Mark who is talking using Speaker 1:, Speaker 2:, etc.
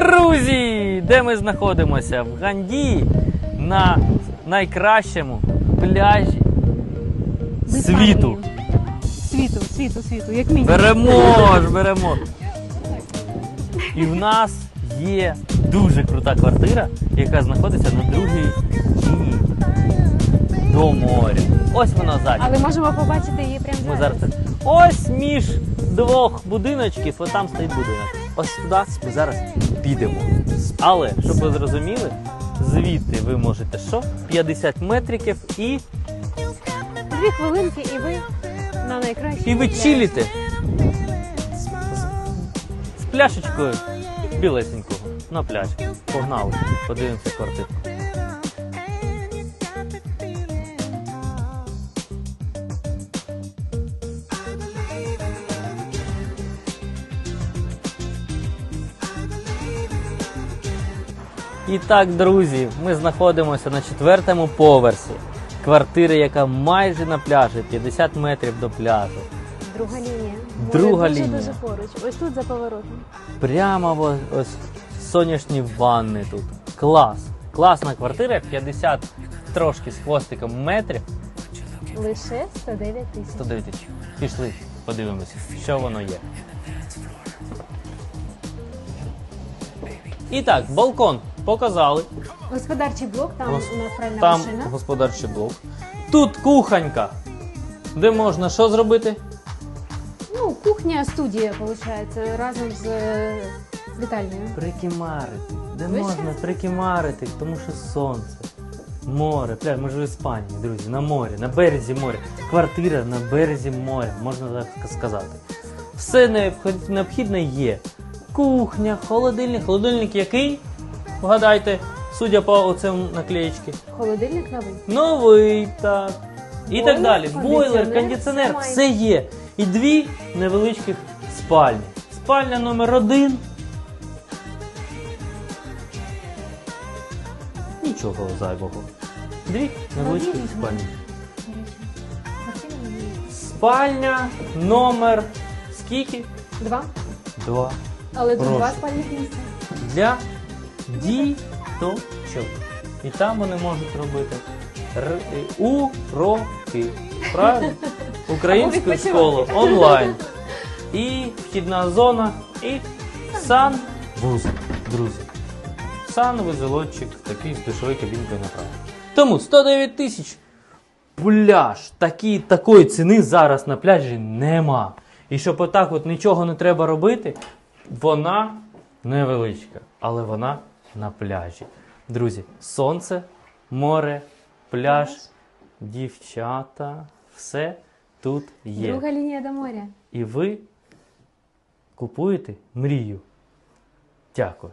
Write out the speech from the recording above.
Speaker 1: Друзі, де ми знаходимося? В Ганді на найкращому пляжі світу.
Speaker 2: Світу, світу, світу, як мінімум.
Speaker 1: Беремо ж, беремо. І в нас є дуже крута квартира, яка знаходиться на другій лінії до моря. Ось вона ззаді.
Speaker 2: Але можемо побачити її прямо
Speaker 1: Ми
Speaker 2: зараз.
Speaker 1: зараз ось між двох будиночків, от там стоїть будинок. Ось туди ми зараз підемо. Але щоб ви зрозуміли, звідти ви можете що? 50 метриків і,
Speaker 2: Дві хвилинки і ви на найкращій.
Speaker 1: і ви чиліте з, пляшечкою білесенького на пляж. Погнали, подивимося квартиру. І так, друзі, ми знаходимося на четвертому поверсі. Квартири, яка майже на пляжі, 50 метрів до пляжу.
Speaker 2: Друга лінія.
Speaker 1: Друга лінія.
Speaker 2: Дуже поруч. Ось тут за поворотом.
Speaker 1: Прямо ось сонячні ванни тут. Клас. Класна квартира, 50 трошки з хвостиком метрів.
Speaker 2: Лише 109 тисяч.
Speaker 1: 109 тисяч. Пішли, подивимося, що воно є. І так, балкон показали.
Speaker 2: Господарчий блок, там
Speaker 1: Гос-
Speaker 2: у нас пральна
Speaker 1: Там
Speaker 2: машина.
Speaker 1: господарчий блок. Тут кухонька, де можна що зробити?
Speaker 2: Ну, кухня, студія, виходить, разом з е, вітальною.
Speaker 1: Прикимарити. Де
Speaker 2: Ви
Speaker 1: можна прикимарити, тому що сонце, море, пляж. Ми ж в Іспанії, друзі, на морі, на березі моря. Квартира на березі моря, можна так сказати. Все необхід- необхідне є. Кухня, холодильник. Холодильник який? Вгадайте, судя по оцим наклеєчки.
Speaker 2: Холодильник новий.
Speaker 1: Новий, так. І так далі. Бойлер,
Speaker 2: кондиціонер, все
Speaker 1: є. І дві невеличких спальні. Спальня номер один. Нічого зайвого. Дві невеличкі спальні. Спальня номер скільки?
Speaker 2: Два.
Speaker 1: Два.
Speaker 2: Але тут
Speaker 1: Прошу.
Speaker 2: два спальних місця.
Speaker 1: Для діточок. І там вони можуть робити р- уроки. Правильно? Українську школу онлайн. І вхідна зона, і санвузол, друзі. Санвузолочок такий з душовою кабінкою направо. Тому 109 тисяч. Пляж. Такі, такої ціни зараз на пляжі нема. І щоб отак от нічого не треба робити, вона невеличка, але вона на пляжі. Друзі, сонце, море, пляж, дівчата, все тут є.
Speaker 2: Друга лінія до моря.
Speaker 1: І ви купуєте мрію. Дякую.